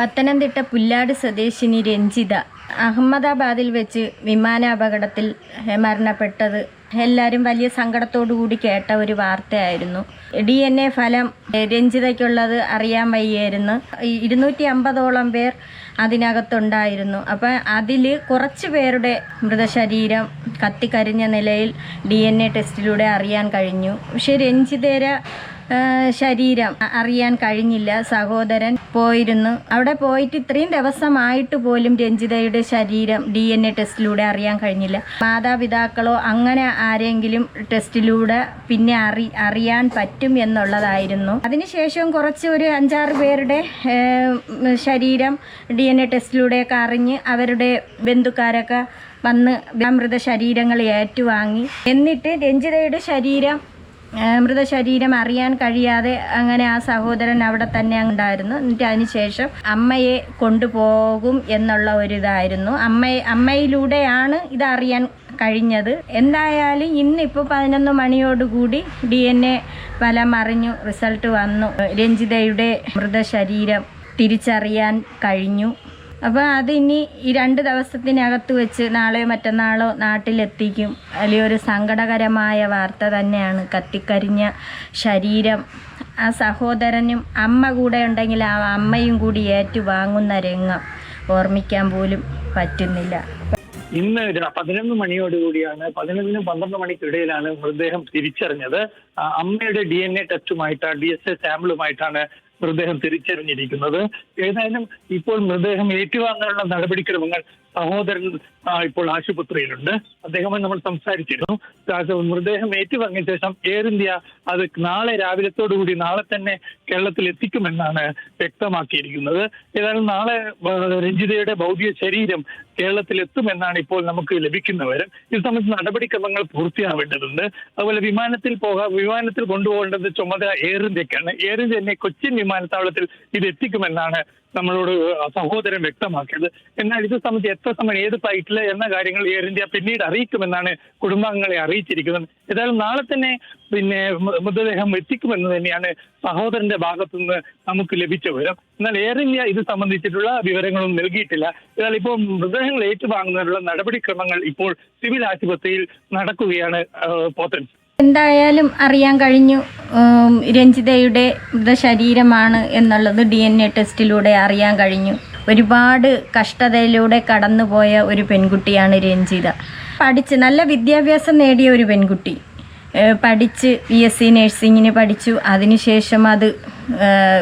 പത്തനംതിട്ട പുല്ലാട് സ്വദേശിനി രഞ്ജിത അഹമ്മദാബാദിൽ വെച്ച് വിമാന അപകടത്തിൽ മരണപ്പെട്ടത്. എല്ലാവരും വലിയ കൂടി കേട്ട ഒരു വാർത്തയായിരുന്നു. ഡി എൻ എ ഫലം രഞ്ജിതയ്ക്കുള്ളത് അറിയാൻ വയ്യായിരുന്നു. ഇരുന്നൂറ്റി അമ്പതോളം പേർ അതിനകത്തുണ്ടായിരുന്നു. അപ്പം അതിൽ കുറച്ച് പേരുടെ മൃതശരീരം കത്തിക്കരിഞ്ഞ നിലയിൽ ഡി എൻ എ ടെസ്റ്റിലൂടെ അറിയാൻ കഴിഞ്ഞു. പക്ഷേ രഞ്ജിതേര ശരീരം അറിയാൻ കഴിഞ്ഞില്ല. സഹോദരൻ പോയിരുന്നു. അവിടെ പോയിട്ട് ഇത്രയും ദിവസമായിട്ട് പോലും രഞ്ജിതയുടെ ശരീരം ഡി എൻ എ ടെസ്റ്റിലൂടെ അറിയാൻ കഴിഞ്ഞില്ല. മാതാപിതാക്കളോ അങ്ങനെ ആരെങ്കിലും ടെസ്റ്റിലൂടെ പിന്നെ അറി അറിയാൻ പറ്റും എന്നുള്ളതായിരുന്നു. അതിനുശേഷം കുറച്ച് ഒരു അഞ്ചാറ് പേരുടെ ശരീരം ഡി എൻ എ ടെസ്റ്റിലൂടെയൊക്കെ അറിഞ്ഞ് അവരുടെ ബന്ധുക്കാരൊക്കെ വന്ന് മൃതശരീരങ്ങൾ ഏറ്റുവാങ്ങി. എന്നിട്ട് രഞ്ജിതയുടെ ശരീരം മൃതശരീരം അറിയാൻ കഴിയാതെ അങ്ങനെ ആ സഹോദരൻ അവിടെ തന്നെ ഉണ്ടായിരുന്നു. എന്നിട്ട് അതിനുശേഷം അമ്മയെ കൊണ്ടുപോകും എന്നുള്ള ഒരു ഇതായിരുന്നു അമ്മയെ അമ്മയിലൂടെയാണ് ഇതറിയാൻ കഴിഞ്ഞത്. എന്തായാലും ഇന്നിപ്പോൾ പതിനൊന്ന് മണിയോടുകൂടി ഡി എൻ എ ഫലം അറിഞ്ഞു റിസൾട്ട് വന്നു. രഞ്ജിതയുടെ മൃതശരീരം തിരിച്ചറിയാൻ കഴിഞ്ഞു. അപ്പോൾ അതിനി ഈ രണ്ട് ദിവസത്തിനകത്ത് വെച്ച് നാളെയോ മറ്റന്നാളോ നാട്ടിലെത്തിക്കും. ഒരു സങ്കടകരമായ വാർത്ത തന്നെയാണ്. കത്തിക്കരിഞ്ഞ ശരീരം. ആ സഹോദരനും അമ്മ കൂടെ ഉണ്ടെങ്കിൽ ആ അമ്മയും കൂടി ഏറ്റുവാങ്ങുന്ന രംഗം ഓർമ്മിക്കാൻ പോലും പറ്റുന്നില്ല. ഇന്ന് പതിനൊന്ന് മണിയോടുകൂടിയാണ് പതിനൊന്നിനും പന്ത്രണ്ട് മണിക്കിടയിലാണ് മൃതദേഹം തിരിച്ചറിഞ്ഞത്. അമ്മയുടെ ഡി എൻ എ ടെസ്റ്റുമായിട്ട് ഡി എസ് എ സാമ്പിളുമായിട്ടാണ് മൃതദേഹം തിരിച്ചറിഞ്ഞിരിക്കുന്നത്. ഏതായാലും ഇപ്പോൾ മൃതദേഹം ഏറ്റുവാങ്ങാനുള്ള നടപടിക്രമങ്ങൾ സഹോദരൻ ഇപ്പോൾ ആശുപത്രിയിലുണ്ട്. അദ്ദേഹവുമായി നമ്മൾ സംസാരിച്ചിരുന്നു. മൃതദേഹം ഏറ്റുവാങ്ങിയ ശേഷം എയർ ഇന്ത്യ അത് നാളെ രാവിലത്തോടു കൂടി നാളെ തന്നെ കേരളത്തിൽ എത്തിക്കുമെന്നാണ് വ്യക്തമാക്കിയിരിക്കുന്നത്. ഏതായാലും നാളെ രഞ്ജിതയുടെ ഭൗതിക ശരീരം കേരളത്തിൽ എത്തുമെന്നാണ് ഇപ്പോൾ നമുക്ക് ലഭിക്കുന്ന വിവരം. ഇത് സംബന്ധിച്ച് നടപടിക്രമങ്ങൾ പൂർത്തിയാവേണ്ടതുണ്ട്. അതുപോലെ വിമാനത്തിൽ പോകാൻ വിമാനത്തിൽ കൊണ്ടുപോകേണ്ടത് ചുമതല എയർ ഇന്ത്യക്കാണ് എയർ ഇന്ത്യ തന്നെ കൊച്ചിൻ വിമാനത്താവളത്തിൽ ഇത് എത്തിക്കുമെന്നാണ് നമ്മളോട് സഹോദരൻ വ്യക്തമാക്കിയത്. എന്നാൽ ഇത് സംബന്ധിച്ച് എത്ര സമയം ഏത് ഫ്ലൈറ്റിൽ എന്ന കാര്യങ്ങൾ എയർ ഇന്ത്യ പിന്നീട് അറിയിക്കുമെന്നാണ് കുടുംബാംഗങ്ങളെ അറിയിച്ചിരിക്കുന്നത്. ഏതായാലും നാളെ തന്നെ പിന്നെ മൃതദേഹം എത്തിക്കുമെന്ന് തന്നെയാണ് സഹോദരന്റെ ഭാഗത്തു നിന്ന് നമുക്ക് ലഭിച്ച വിവരം. എന്നാൽ എയർ ഇന്ത്യ ഇത് സംബന്ധിച്ചിട്ടുള്ള വിവരങ്ങളും നൽകിയിട്ടില്ല. എന്നാൽ ഇപ്പോൾ മൃതദേഹങ്ങൾ ഏറ്റുവാങ്ങുന്നതിനുള്ള നടപടിക്രമങ്ങൾ ഇപ്പോൾ സിവിൽ ആശുപത്രിയിൽ നടക്കുകയാണ് പോത്തൻ. എന്തായാലും അറിയാൻ കഴിഞ്ഞു രഞ്ജിതയുടെ മൃതശരീരമാണ് എന്നുള്ളത് ഡി എൻ എ ടെസ്റ്റിലൂടെ അറിയാൻ കഴിഞ്ഞു. ഒരുപാട് കഷ്ടതയിലൂടെ കടന്നുപോയ ഒരു പെൺകുട്ടിയാണ് രഞ്ജിത. പഠിച്ച് നല്ല വിദ്യാഭ്യാസം നേടിയ ഒരു പെൺകുട്ടി. പഠിച്ച് ബി എസ് സി നഴ്സിങ്ങിന് പഠിച്ചു. അതിനുശേഷം അത്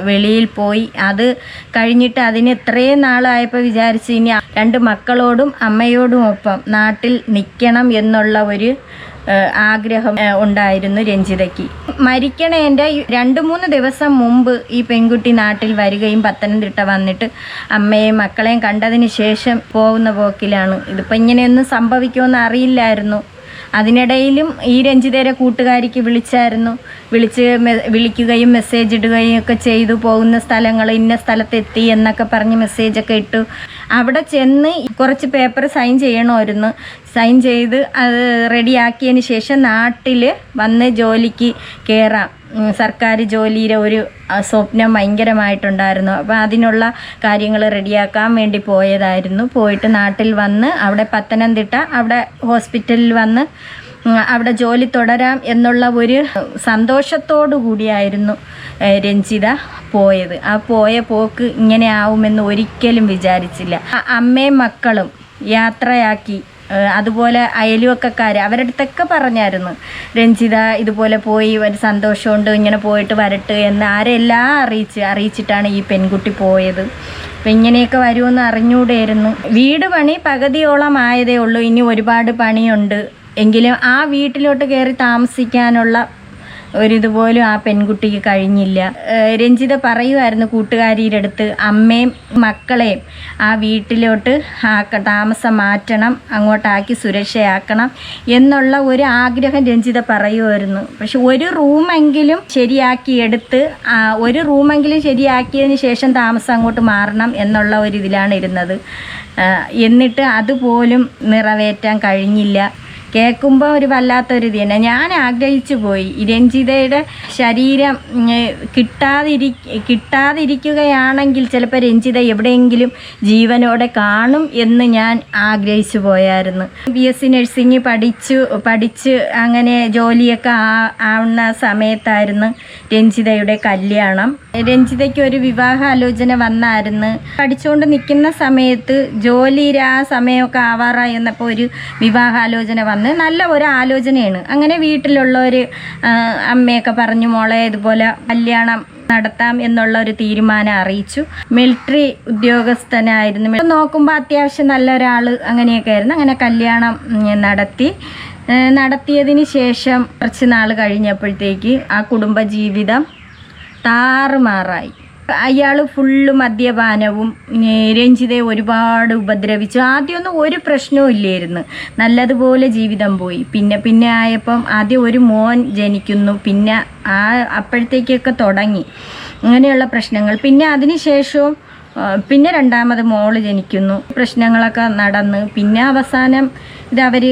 വെളിയിൽ പോയി. അത് കഴിഞ്ഞിട്ട് അതിന് ഇത്രയും നാളായപ്പോൾ വിചാരിച്ച് ഇനി രണ്ട് മക്കളോടും അമ്മയോടും ഒപ്പം നാട്ടിൽ നിൽക്കണം എന്നുള്ള ഒരു ആഗ്രഹം ഉണ്ടായിരുന്നു രഞ്ജിതയ്ക്ക്. മരിക്കണേന്റെ രണ്ട് മൂന്ന് ദിവസം മുമ്പ് ഈ പെൺകുട്ടി നാട്ടിൽ വരികയും പത്തനംതിട്ട വന്നിട്ട് അമ്മയെയും മക്കളെയും കണ്ടതിന് ശേഷം പോകുന്ന പോക്കിലാണ്. ഇതിപ്പോൾ ഇങ്ങനെയൊന്നും സംഭവിക്കുമെന്ന് അറിയില്ലായിരുന്നു. അതിനിടയിലും ഈ രഞ്ജിതേരെ കൂട്ടുകാരിക്ക് വിളിച്ചായിരുന്നു. വിളിച്ച് വിളിക്കുകയും മെസ്സേജ് ഇടുകയും ഒക്കെ ചെയ്തു. പോകുന്ന സ്ഥലങ്ങൾ ഇന്ന സ്ഥലത്തെത്തി എന്നൊക്കെ പറഞ്ഞ് മെസ്സേജൊക്കെ ഇട്ടു. അവിടെ ചെന്ന് കുറച്ച് പേപ്പർ സൈൻ ചെയ്യണമായിരുന്നു. സൈൻ ചെയ്ത് അത് റെഡിയാക്കിയതിന് ശേഷം നാട്ടിൽ വന്ന് ജോലിക്ക് കയറാം സർക്കാർ ജോലിയിലെ ഒരു സ്വപ്നം ഭയങ്കരമായിട്ടുണ്ടായിരുന്നു. അപ്പോൾ അതിനുള്ള കാര്യങ്ങൾ റെഡിയാക്കാൻ വേണ്ടി പോയതായിരുന്നു. പോയിട്ട് നാട്ടിൽ വന്ന് അവിടെ പത്തനംതിട്ട അവിടെ ഹോസ്പിറ്റലിൽ വന്ന് അവിടെ ജോലി തുടരാം എന്നുള്ള ഒരു സന്തോഷത്തോടു കൂടിയായിരുന്നു രഞ്ജിത പോയത്. ആ പോയ പോക്ക് ഇങ്ങനെ ആവുമെന്ന് ഒരിക്കലും വിചാരിച്ചില്ല. അമ്മയും മക്കളും യാത്രയാക്കി അതുപോലെ അയൽവക്കക്കാർ അവരുടെ അടുത്തൊക്കെ പറഞ്ഞായിരുന്നു രഞ്ജിത ഇതുപോലെ പോയി ഒരു സന്തോഷമുണ്ട് ഇങ്ങനെ പോയിട്ട് വരട്ടെ എന്ന് ആരെല്ലാം അറിയിച്ച് അറിയിച്ചിട്ടാണ് ഈ പെൺകുട്ടി പോയത്. അപ്പം ഇങ്ങനെയൊക്കെ വരുമെന്ന് അറിഞ്ഞൂടെയായിരുന്നു വീട് പണി പകുതിയോളം ആയതേ ഉള്ളൂ. ഇനി ഒരുപാട് പണിയുണ്ട്. എങ്കിലും ആ വീട്ടിലോട്ട് കയറി താമസിക്കാനുള്ള ഒരിതുപോലും ആ പെൺകുട്ടിക്ക് കഴിഞ്ഞില്ല. രഞ്ജിത പറയുമായിരുന്നു കൂട്ടുകാരിയുടെ അടുത്ത് അമ്മയും മക്കളെയും ആ വീട്ടിലോട്ട് ആക്ക താമസം മാറ്റണം അങ്ങോട്ടാക്കി സുരക്ഷയാക്കണം എന്നുള്ള ഒരു ആഗ്രഹം രഞ്ജിത പറയുമായിരുന്നു പക്ഷെ ഒരു റൂമെങ്കിലും ശരിയാക്കി എടുത്ത് ആ, ഒരു റൂമെങ്കിലും ശരിയാക്കിയതിന് ശേഷം താമസം അങ്ങോട്ട് മാറണം എന്നുള്ള ഒരു ഇതിലാണ് ഇരുന്നത്. എന്നിട്ട് അതുപോലും നിറവേറ്റാൻ കഴിഞ്ഞില്ല. കേൾക്കുമ്പോൾ ഒരു വല്ലാത്തൊരു ഇത് തന്നെ ഞാൻ ആഗ്രഹിച്ചു പോയി. രഞ്ജിതയുടെ ശരീരം കിട്ടാതിരി കിട്ടാതിരിക്കുകയാണെങ്കിൽ ചിലപ്പോൾ രഞ്ജിത എവിടെയെങ്കിലും ജീവനോടെ കാണും എന്ന് ഞാൻ ആഗ്രഹിച്ചു പോയായിരുന്നു. ബി എസ് സി നഴ്സിംഗ് പഠിച്ചു പഠിച്ച് അങ്ങനെ ജോലിയൊക്കെ ആവുന്ന സമയത്തായിരുന്നു രഞ്ജിതയുടെ കല്യാണം. രഞ്ജിതയ്ക്ക് ഒരു വിവാഹ ആലോചന വന്നായിരുന്നു. പഠിച്ചുകൊണ്ട് നിൽക്കുന്ന സമയത്ത് ജോലി ആ സമയമൊക്കെ ആവാറായി എന്നപ്പോൾ ഒരു വിവാഹാലോചന വന്ന്. നല്ല ഒരു ആലോചനയാണ്. അങ്ങനെ വീട്ടിലുള്ളവർ അമ്മയൊക്കെ പറഞ്ഞു മോളെ ഇതുപോലെ കല്യാണം നടത്താം എന്നുള്ള ഒരു തീരുമാനം അറിയിച്ചു. മിലിറ്ററി ഉദ്യോഗസ്ഥനായിരുന്നു. നോക്കുമ്പോൾ അത്യാവശ്യം നല്ല ഒരാൾ അങ്ങനെയൊക്കെ ആയിരുന്നു. അങ്ങനെ കല്യാണം നടത്തി. നടത്തിയതിന് ശേഷം കുറച്ച് നാൾ കഴിഞ്ഞപ്പോഴത്തേക്ക് ആ കുടുംബജീവിതം താറുമാറായി അയാൾ ഫുള്ള് മദ്യപാനവും രഞ്ജിതയെ ഒരുപാട് ഉപദ്രവിച്ചു. ആദ്യമൊന്നും ഒരു പ്രശ്നവും ഇല്ലായിരുന്നു. നല്ലതുപോലെ ജീവിതം പോയി. പിന്നെ പിന്നെ ആയപ്പം ആദ്യം ഒരു മോൻ ജനിക്കുന്നു. പിന്നെ ആ അപ്പോഴത്തേക്കൊക്കെ തുടങ്ങി. അങ്ങനെയുള്ള പ്രശ്നങ്ങൾ. പിന്നെ അതിന് ശേഷവും പിന്നെ രണ്ടാമത് മോൾ ജനിക്കുന്നു. പ്രശ്നങ്ങളൊക്കെ നടന്ന്. പിന്നെ അവസാനം ഇതവർ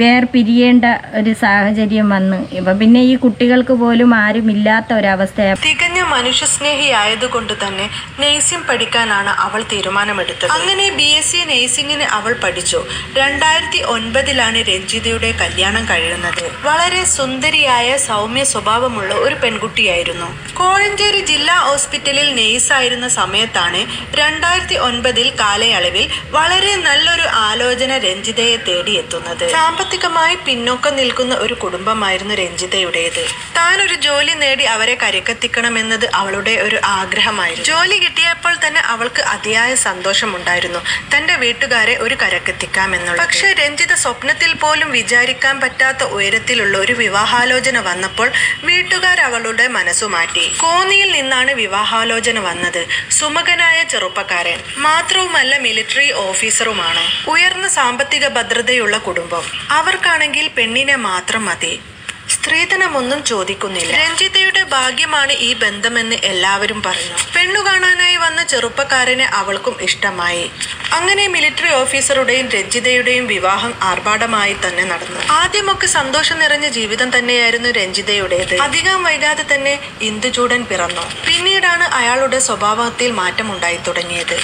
വേർപിരിയേണ്ട ഒരു സാഹചര്യം വന്ന്. ഇപ്പം പിന്നെ ഈ കുട്ടികൾക്ക് പോലും ആരുമില്ലാത്ത ഒരവസ്ഥയാണ് തികഞ്ഞ മനുഷ്യസ്നേഹിയായതുകൊണ്ട് തന്നെ നേഴ്സിംഗ് പഠിക്കാനാണ് അവൾ തീരുമാനമെടുത്തത്. അങ്ങനെ ബി എസ് സി നേഴ്സിംഗിന് അവൾ പഠിച്ചു. രണ്ടായിരത്തി ഒൻപതിലാണ് രഞ്ജിതയുടെ കല്യാണം കഴിയുന്നത്. വളരെ സുന്ദരിയായ സൗമ്യ സ്വഭാവമുള്ള ഒരു പെൺകുട്ടിയായിരുന്നു. കോഴഞ്ചേരി ജില്ലാ ഹോസ്പിറ്റലിൽ നേഴ്സായിരുന്ന സമയത്താണ് രണ്ടായിരത്തി ഒൻപതിൽ കാലയളവിൽ വളരെ നല്ലൊരു ആലോചന രഞ്ജിതയെ തേടിയെത്തുന്നത്. സാമ്പത്തികമായി പിന്നോക്കം നിൽക്കുന്ന ഒരു കുടുംബമായിരുന്നു രഞ്ജിതയുടേത്. താൻ ഒരു ജോലി നേടി അവരെ കരക്കെത്തിക്കണമെന്നത് അവളുടെ ഒരു ആഗ്രഹമായിരുന്നു. ജോലി കിട്ടിയപ്പോൾ തന്നെ അവൾക്ക് അതിയായ സന്തോഷമുണ്ടായിരുന്നു. തന്റെ വീട്ടുകാരെ ഒരു കരക്കെത്തിക്കാമെന്നുള്ളത് പക്ഷെ രഞ്ജിത സ്വപ്നത്തിൽ പോലും വിചാരിക്കാൻ പറ്റാത്ത ഉയരത്തിലുള്ള ഒരു വിവാഹാലോചന വന്നപ്പോൾ വീട്ടുകാർ അവളുടെ മനസ്സു മാറ്റി. കോന്നിയിൽ നിന്നാണ് വിവാഹാലോചന വന്നത്. സുമകനായ ചെറുപ്പക്കാരൻ. മാത്രവുമല്ല മിലിറ്ററി ഓഫീസറുമാണ്. ഉയർന്ന സാമ്പത്തിക ഭദ്രതയുള്ള കുടുംബം. അവർക്കാണെങ്കിൽ പെണ്ണിനെ മാത്രം മതി. സ്ത്രീധനമൊന്നും ചോദിക്കുന്നില്ല. രഞ്ജിതയുടെ ഭാഗ്യമാണ് ഈ ബന്ധമെന്ന് എല്ലാവരും പറഞ്ഞു. പെണ്ണു കാണാനായി വന്ന ചെറുപ്പക്കാരനെ അവൾക്കും ഇഷ്ടമായി. അങ്ങനെ മിലിറ്ററി ഓഫീസറുടെയും രഞ്ജിതയുടെയും വിവാഹം ആർഭാടമായി തന്നെ നടന്നു. ആദ്യമൊക്കെ സന്തോഷം നിറഞ്ഞ ജീവിതം തന്നെയായിരുന്നു രഞ്ജിതയുടേത്. അധികം വൈകാതെ തന്നെ ഇന്ദുചൂടൻ പിറന്നു. പിന്നീടാണ് അയാളുടെ സ്വഭാവത്തിൽ മാറ്റമുണ്ടായി തുടങ്ങിയത്.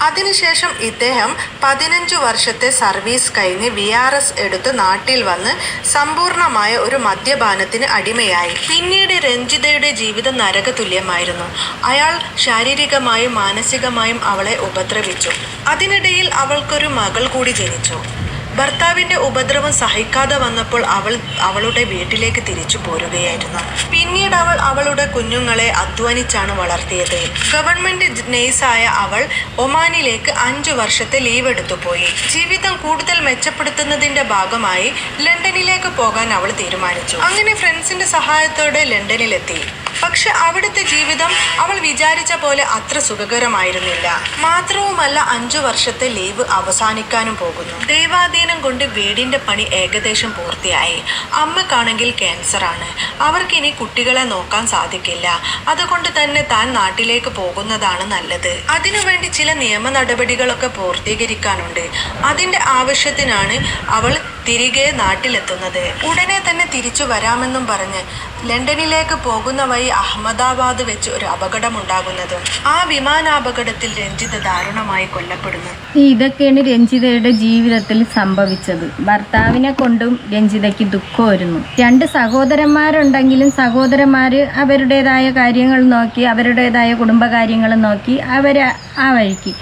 അതിനുശേഷം ഇദ്ദേഹം പതിനഞ്ചു വർഷത്തെ സർവീസ് കഴിഞ്ഞ് വി ആർ എസ് എടുത്ത് നാട്ടിൽ വന്ന് സമ്പൂർണമായ ഒരു മദ്യപാനത്തിന് അടിമയായി. പിന്നീട് രഞ്ജിതയുടെ ജീവിതം നരക തുല്യമായിരുന്നു. അയാൾ ശാരീരികമായും മാനസികമായും അവളെ ഉപദ്രവിച്ചു. അതിനിടയിൽ അവൾക്കൊരു മകൾ കൂടി ജനിച്ചു. ഭർത്താവിന്റെ ഉപദ്രവം സഹിക്കാതെ വന്നപ്പോൾ അവൾ അവളുടെ വീട്ടിലേക്ക് തിരിച്ചു പോരുകയായിരുന്നു. പിന്നീട് അവൾ അവളുടെ കുഞ്ഞുങ്ങളെ അധ്വാനിച്ചാണ് വളർത്തിയത്. ഗവൺമെന്റ് നേഴ്സായ അവൾ ഒമാനിലേക്ക് അഞ്ചു വർഷത്തെ ലീവ് എടുത്തു പോയി. ജീവിതം കൂടുതൽ മെച്ചപ്പെടുത്തുന്നതിന്റെ ഭാഗമായി ലണ്ടനിലേക്ക് പോകാൻ അവൾ തീരുമാനിച്ചു. അങ്ങനെ ഫ്രണ്ട്സിന്റെ സഹായത്തോടെ ലണ്ടനിലെത്തി. പക്ഷെ അവിടുത്തെ ജീവിതം അവൾ വിചാരിച്ച പോലെ അത്ര സുഖകരമായിരുന്നില്ല. മാത്രവുമല്ല അഞ്ചു വർഷത്തെ ലീവ് അവസാനിക്കാനും പോകുന്നു. ദൈവാധീനം കൊണ്ട് വീടിന്റെ പണി ഏകദേശം പൂർത്തിയായി. അമ്മക്കാണെങ്കിൽ ക്യാൻസറാണ് അവർക്കിനി കുട്ടികളെ നോക്കാൻ സാധിക്കില്ല. അതുകൊണ്ട് തന്നെ താൻ നാട്ടിലേക്ക് പോകുന്നതാണ് നല്ലത്. അതിനുവേണ്ടി ചില നിയമ നടപടികളൊക്കെ പൂർത്തീകരിക്കാനുണ്ട്. അതിന്റെ ആവശ്യത്തിനാണ് അവൾ തിരികെ നാട്ടിലെത്തുന്നത്. ഉടനെ തന്നെ തിരിച്ചു വരാമെന്നും പറഞ്ഞ് ലണ്ടനിലേക്ക് പോകുന്ന വഴി അഹമ്മദാബാദ് വെച്ച് ഒരു അപകടം അപകടമുണ്ടാകുന്നതും ആ വിമാനാപകടത്തിൽ രഞ്ജിത ദാരുണമായി കൊല്ലപ്പെടുന്നു. ഇതൊക്കെയാണ് രഞ്ജിതയുടെ ജീവിതത്തിൽ സംഭവിച്ചത്. ഭർത്താവിനെ കൊണ്ടും രഞ്ജിതയ്ക്ക് ദുഃഖമായിരുന്നു. രണ്ട് സഹോദരന്മാരുണ്ടെങ്കിലും സഹോദരന്മാർ അവരുടേതായ കാര്യങ്ങൾ നോക്കി അവരുടേതായ കുടുംബകാര്യങ്ങൾ നോക്കി അവരെ ആ വഴിക്ക്.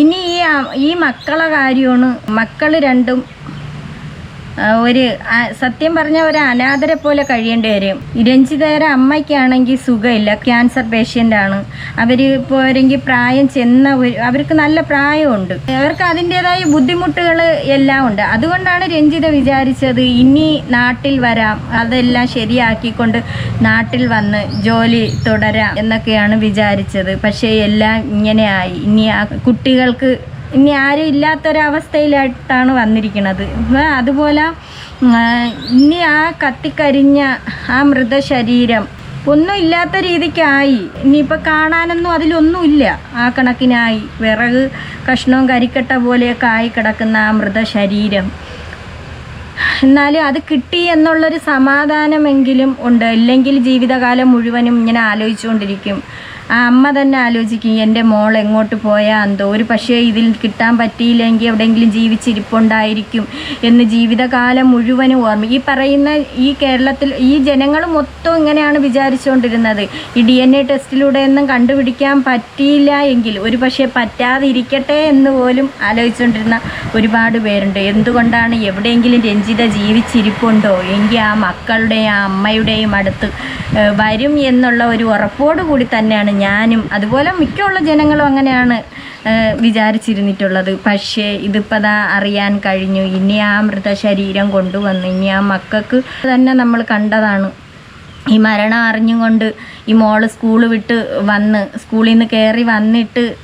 ഇനി ഈ ഈ മക്കളെ കാര്യമാണ് മക്കൾ രണ്ടും ഒരു സത്യം പറഞ്ഞ ഒരു അനാഥരെ പോലെ കഴിയേണ്ടി വരും. രഞ്ജിതയുടെ അമ്മയ്ക്കാണെങ്കിൽ സുഖമില്ല. ക്യാൻസർ പേഷ്യന്റ് ആണ് അവർ പോരെങ്കിൽ പ്രായം ചെന്ന അവർക്ക് നല്ല പ്രായമുണ്ട്. അവർക്ക് അതിന്റെതായ ബുദ്ധിമുട്ടുകൾ എല്ലാം ഉണ്ട്. അതുകൊണ്ടാണ് രഞ്ജിത വിചാരിച്ചത് ഇനി നാട്ടിൽ വരാം. അതെല്ലാം ശരിയാക്കിക്കൊണ്ട് നാട്ടിൽ വന്ന് ജോലി തുടരാം എന്നൊക്കെയാണ് വിചാരിച്ചത്. പക്ഷേ എല്ലാം ഇങ്ങനെയായി ഇനി ആ കുട്ടികൾക്ക് ഇനി ആരും ഇല്ലാത്തൊരവസ്ഥയിലായിട്ടാണ് വന്നിരിക്കുന്നത് അതുപോലെ ഇനി ആ കത്തിക്കരിഞ്ഞ ആ മൃതശരീരം ഒന്നും ഇല്ലാത്ത രീതിക്കായി. ഇനിയിപ്പോൾ കാണാനൊന്നും അതിലൊന്നുമില്ല. ആ കണക്കിനായി വിറക് കഷ്ണവും കരിക്കട്ട പോലെയൊക്കെ ആയി കിടക്കുന്ന ആ മൃതശരീരം. എന്നാലും അത് കിട്ടി എന്നുള്ളൊരു സമാധാനമെങ്കിലും ഉണ്ട്. ഇല്ലെങ്കിൽ ജീവിതകാലം മുഴുവനും ഇങ്ങനെ ആലോചിച്ചുകൊണ്ടിരിക്കും. ആ അമ്മ തന്നെ ആലോചിക്കും എന്റെ മോൾ എങ്ങോട്ട് പോയാൽ എന്തോ ഒരു പക്ഷേ ഇതിൽ കിട്ടാൻ പറ്റിയില്ലെങ്കിൽ എവിടെയെങ്കിലും ജീവിച്ചിരിപ്പുണ്ടായിരിക്കും. എന്ന് ജീവിതകാലം മുഴുവനും ഓർമ്മ. ഈ പറയുന്ന ഈ കേരളത്തിൽ ഈ ജനങ്ങൾ മൊത്തം ഇങ്ങനെയാണ് വിചാരിച്ചുകൊണ്ടിരുന്നത്. ഈ ഡി എൻ എ ടെസ്റ്റിലൂടെയൊന്നും കണ്ടുപിടിക്കാൻ പറ്റിയില്ല എങ്കിൽ ഒരു പക്ഷേ പറ്റാതിരിക്കട്ടെ എന്ന് പോലും ആലോചിച്ചുകൊണ്ടിരുന്ന ഒരുപാട് പേരുണ്ട്. എന്തുകൊണ്ടാണ് എവിടെയെങ്കിലും രഞ്ജിത ജീവിച്ചിരിപ്പുണ്ടോ? എങ്കിൽ ആ മക്കളുടെയും ആ അമ്മയുടെയും അടുത്ത് വരും എന്നുള്ള ഒരു ഉറപ്പോടു കൂടി തന്നെയാണ് ഞാനും അതുപോലെ മിക്കുള്ള ജനങ്ങളും അങ്ങനെയാണ് വിചാരിച്ചിരുന്നിട്ടുള്ളത്. പക്ഷേ ഇതിപ്പോൾ അറിയാൻ കഴിഞ്ഞു. ഇനി ആ മൃതശരീരം കൊണ്ടുവന്നു ഇനി ആ മക്കൾക്ക് തന്നെ നമ്മൾ കണ്ടതാണ്. ഈ മരണം അറിഞ്ഞുകൊണ്ട് ഈ മോൾ സ്കൂൾ വിട്ട് വന്ന് സ്കൂളിൽ നിന്ന് കയറി വന്നിട്ട്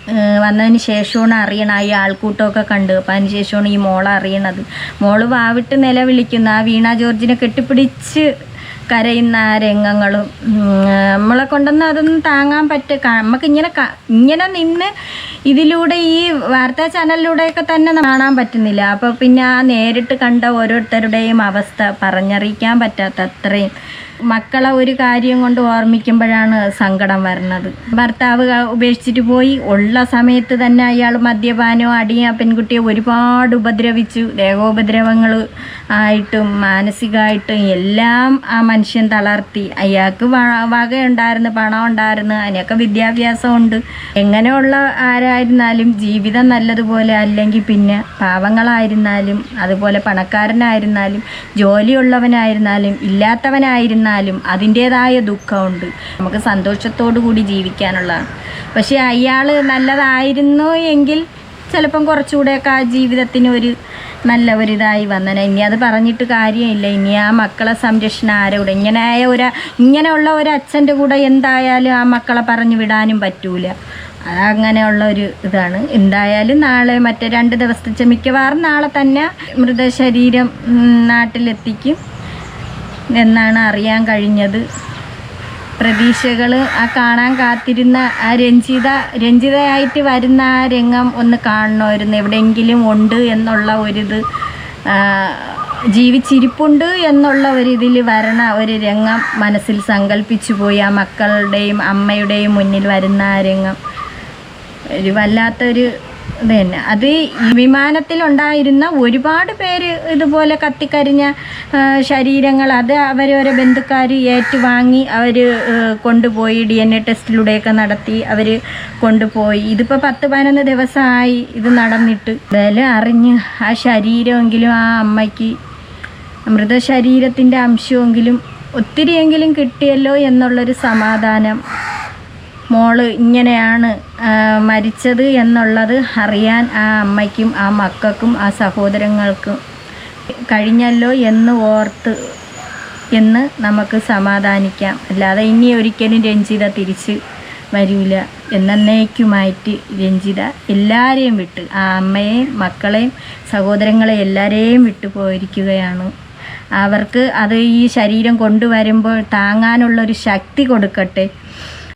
വന്നതിന് ശേഷമാണ് അറിയണം ഈ ആൾക്കൂട്ടമൊക്കെ കണ്ട്. അപ്പം അതിന് ശേഷമാണ് ഈ മോളെ അറിയണത്. മോൾ വാവിട്ട് നിലവിളിക്കുന്നു. ആ വീണ ജോർജിനെ കെട്ടിപ്പിടിച്ച് കരയുന്ന രംഗങ്ങളും നമ്മളെ കൊണ്ടൊന്നും അതൊന്നും താങ്ങാൻ പറ്റുക നമുക്ക് ഇങ്ങനെ ഇങ്ങനെ നിന്ന് ഇതിലൂടെ ഈ വാർത്താ ചാനലിലൂടെയൊക്കെ തന്നെ കാണാൻ പറ്റുന്നില്ല. അപ്പോൾ പിന്നെ ആ നേരിട്ട് കണ്ട ഓരോരുത്തരുടെയും അവസ്ഥ പറഞ്ഞറിയിക്കാൻ പറ്റാത്ത അത്രയും മക്കളെ ഒരു കാര്യം കൊണ്ട് ഓർമ്മിക്കുമ്പോഴാണ് സങ്കടം വരുന്നത്. ഭർത്താവ് ഉപേക്ഷിച്ചിട്ട് പോയി. ഉള്ള സമയത്ത് തന്നെ അയാൾ മദ്യപാനോ അടിയ പെൺകുട്ടിയെ ഒരുപാട് ഉപദ്രവിച്ചു. ദേഹോപദ്രവങ്ങൾ ആയിട്ടും മാനസികമായിട്ടും എല്ലാം ആ മനുഷ്യൻ തളർത്തി. അയാൾക്ക് വകയുണ്ടായിരുന്നു പണം ഉണ്ടായിരുന്നു അതിനൊക്കെ വിദ്യാഭ്യാസം ഉണ്ട് എങ്ങനെയുള്ള ആരായിരുന്നാലും ജീവിതം നല്ലതുപോലെ അല്ലെങ്കിൽ പിന്നെ പാവങ്ങളായിരുന്നാലും അതുപോലെ പണക്കാരനായിരുന്നാലും ജോലിയുള്ളവനായിരുന്നാലും ഇല്ലാത്തവനായിരുന്നാലും അതിന്റേതായ ദുഃഖമുണ്ട്. നമുക്ക് സന്തോഷത്തോടു കൂടി ജീവിക്കാനുള്ളതാണ്. പക്ഷേ അയാൾ നല്ലതായിരുന്നു എങ്കിൽ ചിലപ്പം കുറച്ചുകൂടെയൊക്കെ ആ ജീവിതത്തിന് ഒരു നല്ല ഒരിതായി വന്നനെ. ഇനി അത് പറഞ്ഞിട്ട് കാര്യമില്ല. ഇനി ആ മക്കളെ സംരക്ഷണം ആരോട്? ഇങ്ങനെ ആയ ഒരു ഇങ്ങനെയുള്ള ഒരു അച്ഛന്റെ കൂടെ എന്തായാലും ആ മക്കളെ പറഞ്ഞു വിടാനും പറ്റൂല. അതങ്ങനെയുള്ള ഒരു ഇതാണ്. എന്തായാലും നാളെ മറ്റേ രണ്ട് ദിവസത്തെ മിക്കവാറും നാളെ തന്നെ മൃതശരീരം നാട്ടിലെത്തിക്കും. എന്നാണ് അറിയാൻ കഴിഞ്ഞത്. പ്രതീക്ഷകൾ ആ കാണാൻ കാത്തിരുന്ന ആ രഞ്ജിത രഞ്ജിതയായിട്ട് വരുന്ന ആ രംഗം ഒന്ന് കാണണമായിരുന്നു. എവിടെയെങ്കിലും ഉണ്ട് എന്നുള്ള ഒരിത് ജീവിച്ചിരിപ്പുണ്ട് എന്നുള്ള ഒരിതിൽ വരണ ഒരു രംഗം മനസ്സിൽ സങ്കല്പിച്ചു പോയി ആ മക്കളുടെയും അമ്മയുടെയും മുന്നിൽ വരുന്ന ആ രംഗം. ഒരു വല്ലാത്തൊരു ഇത് തന്നെ അത് വിമാനത്തിലുണ്ടായിരുന്ന ഒരുപാട് പേര് ഇതുപോലെ കത്തിക്കരിഞ്ഞ ശരീരങ്ങൾ അത് അവരോരോ ബന്ധുക്കാർ ഏറ്റുവാങ്ങി അവർ കൊണ്ടുപോയി ഡി എൻ എ ടെസ്റ്റിലൂടെയൊക്കെ നടത്തി അവർ കൊണ്ടുപോയി. ഇതിപ്പോൾ പത്ത് പതിനൊന്ന് ദിവസമായി ഇത് നടന്നിട്ട്. വില അറിഞ്ഞ് ആ ശരീരമെങ്കിലും ആ അമ്മയ്ക്ക് മൃതശരീരത്തിന്റെ അംശമെങ്കിലും ഒത്തിരിയെങ്കിലും കിട്ടിയല്ലോ എന്നുള്ളൊരു സമാധാനം. മോൾ ഇങ്ങനെയാണ് മരിച്ചത് എന്നുള്ളത് അറിയാൻ ആ അമ്മയ്ക്കും ആ മക്കൾക്കും ആ സഹോദരങ്ങൾക്കും കഴിഞ്ഞല്ലോ എന്ന് ഓർത്ത് എന്ന് നമുക്ക് സമാധാനിക്കാം. അല്ലാതെ ഇനി ഒരിക്കലും രഞ്ജിത തിരിച്ച് വരില്ല എന്നേക്കുമായിട്ട് രഞ്ജിത എല്ലാവരെയും വിട്ട് ആ അമ്മയെയും മക്കളെയും സഹോദരങ്ങളെ എല്ലാവരെയും വിട്ടു പോയിരിക്കുകയാണ്. അവർക്ക് അത് ഈ ശരീരം കൊണ്ടുവരുമ്പോൾ താങ്ങാനുള്ളൊരു ശക്തി കൊടുക്കട്ടെ.